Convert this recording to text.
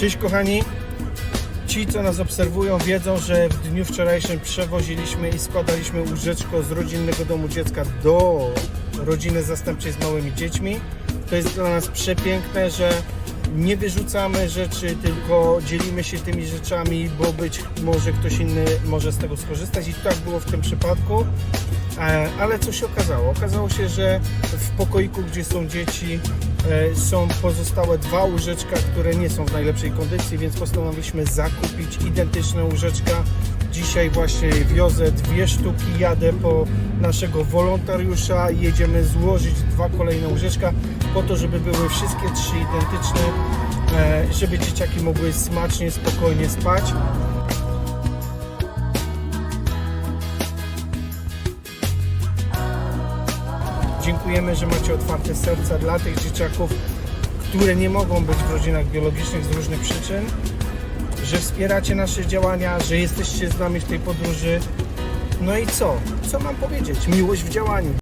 Cześć kochani. Ci, co nas obserwują, wiedzą, że w dniu wczorajszym przewoziliśmy i składaliśmy łóżeczko z rodzinnego domu dziecka do rodziny zastępczej z małymi dziećmi. To jest dla nas przepiękne, że nie wyrzucamy rzeczy, tylko dzielimy się tymi rzeczami, bo być może ktoś inny może z tego skorzystać i tak było w tym przypadku. Ale co się okazało? Okazało się, że w pokoiku, gdzie są dzieci, e, są pozostałe dwa łóżeczka, które nie są w najlepszej kondycji, więc postanowiliśmy zakupić identyczne łóżeczka. Dzisiaj właśnie wiozę dwie sztuki, jadę po naszego wolontariusza i jedziemy złożyć dwa kolejne łóżeczka po to, żeby były wszystkie trzy identyczne, e, żeby dzieciaki mogły smacznie, spokojnie spać. Dziękujemy, że macie otwarte serca dla tych dzieciaków, które nie mogą być w rodzinach biologicznych z różnych przyczyn, że wspieracie nasze działania, że jesteście z nami w tej podróży. No i co? Co mam powiedzieć? Miłość w działaniu.